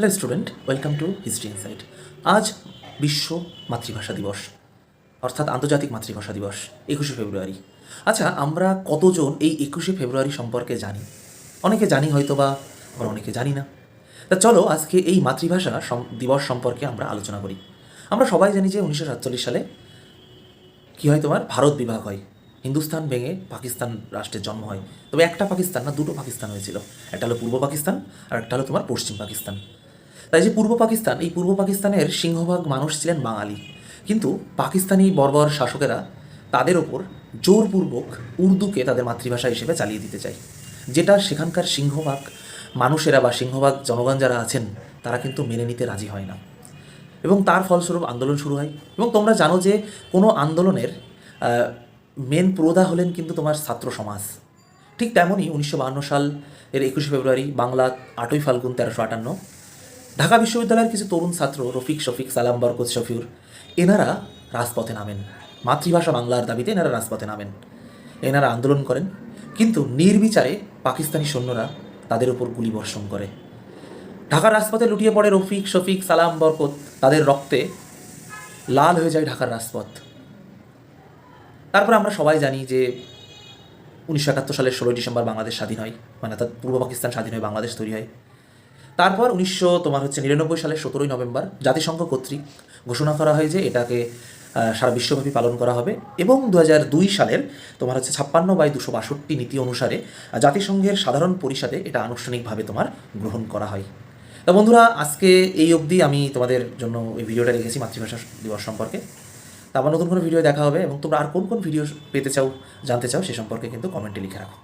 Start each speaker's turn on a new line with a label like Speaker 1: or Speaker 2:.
Speaker 1: Hello student welcome to history insight আজ বিশ্ব মাতৃভাষা দিবস, অর্থাৎ আন্তর্জাতিক মাতৃভাষা দিবস, একুশে ফেব্রুয়ারি। আচ্ছা আমরা কতজন এই একুশে ফেব্রুয়ারি সম্পর্কে জানি? অনেকে জানি হয়তো বা, আবার অনেকে জানি না। তা চলো আজকে এই মাতৃভাষা দিবস সম্পর্কে আমরা আলোচনা করি। আমরা সবাই জানি যে উনিশশো সাতচল্লিশ সালে কী হয় তোমার? ভারত বিভাগ হয়। হিন্দুস্তান ভেঙে পাকিস্তান রাষ্ট্রের জন্ম হয়। তবে একটা পাকিস্তান না, দুটো পাকিস্তান হয়েছিল। একটা হলো পূর্ব পাকিস্তান আর একটা হলো তোমার পশ্চিম পাকিস্তান। তাই যে পূর্ব পাকিস্তান, এই পূর্ব পাকিস্তানের সিংহভাগ মানুষ ছিলেন বাঙালি। কিন্তু পাকিস্তানি বর্বর শাসকেরা তাদের ওপর জোরপূর্বক উর্দুকে তাদের মাতৃভাষা হিসেবে চালিয়ে দিতে চায়। যেটা সেখানকার সিংহভাগ মানুষেরা বা সিংহভাগ জনগণ যারা আছেন, তারা কিন্তু মেনে নিতে রাজি হয় না। এবং তার ফলস্বরূপ আন্দোলন শুরু হয়। এবং তোমরা জানো যে কোনো আন্দোলনের মেন প্রদা হলেন কিন্তু তোমার ছাত্র সমাজ। ঠিক তেমনই উনিশশো সাল এর একুশে ফেব্রুয়ারি বাংলা আটই ফাল্গুন তেরোশো আটান্ন ঢাকা বিশ্ববিদ্যালয়ের কিছু তরুণ ছাত্র, রফিক, শফিক, সালাম বরকত, শফিউর, এনারা রাজপথে নামেন। মাতৃভাষা বাংলার দাবিতে এনারা রাজপথে নামেন। এনারা আন্দোলন করেন, কিন্তু নির্বিচারে পাকিস্তানি সৈন্যরা তাদের উপর গুলি বর্ষণ করে। ঢাকার রাজপথে লুটিয়ে পড়ে রফিক, শফিক, সালাম বরকত, তাদের রক্তে লাল হয়ে যায় ঢাকার রাজপথ। তারপর আমরা সবাই জানি যে উনিশশো একাত্তর সালের ষোলোই ডিসেম্বর বাংলাদেশ স্বাধীন হয় মানে অর্থাৎ পূর্ব পাকিস্তান স্বাধীন হয়ে বাংলাদেশ তৈরি হয়। তারপর উনিশশো, তোমার হচ্ছে নিরানব্বই সালের সতেরোই নভেম্বর জাতিসংঘ কর্তৃক ঘোষণা করা হয় যে এটাকে সারা বিশ্বব্যাপী পালন করা হবে এবং দু সালের তোমার হচ্ছে ছাপ্পান্ন বাই দুশো বাষট্টি নীতি অনুসারে জাতিসংঘের সাধারণ পরিষদে এটা আনুষ্ঠানিকভাবে তোমার গ্রহণ করা হয়। তা বন্ধুরা, আজকে এই অবধি আমি তোমাদের জন্য এই ভিডিওটা রেখেছি মাতৃভাষা দিবস সম্পর্কে। তা আবার নতুন কোনো ভিডিও দেখা হবে এবং তোমরা আর কোন কোন ভিডিও পেতে চাও, জানতে চাও সে সম্পর্কে কিন্তু কমেন্টে লিখে রাখো।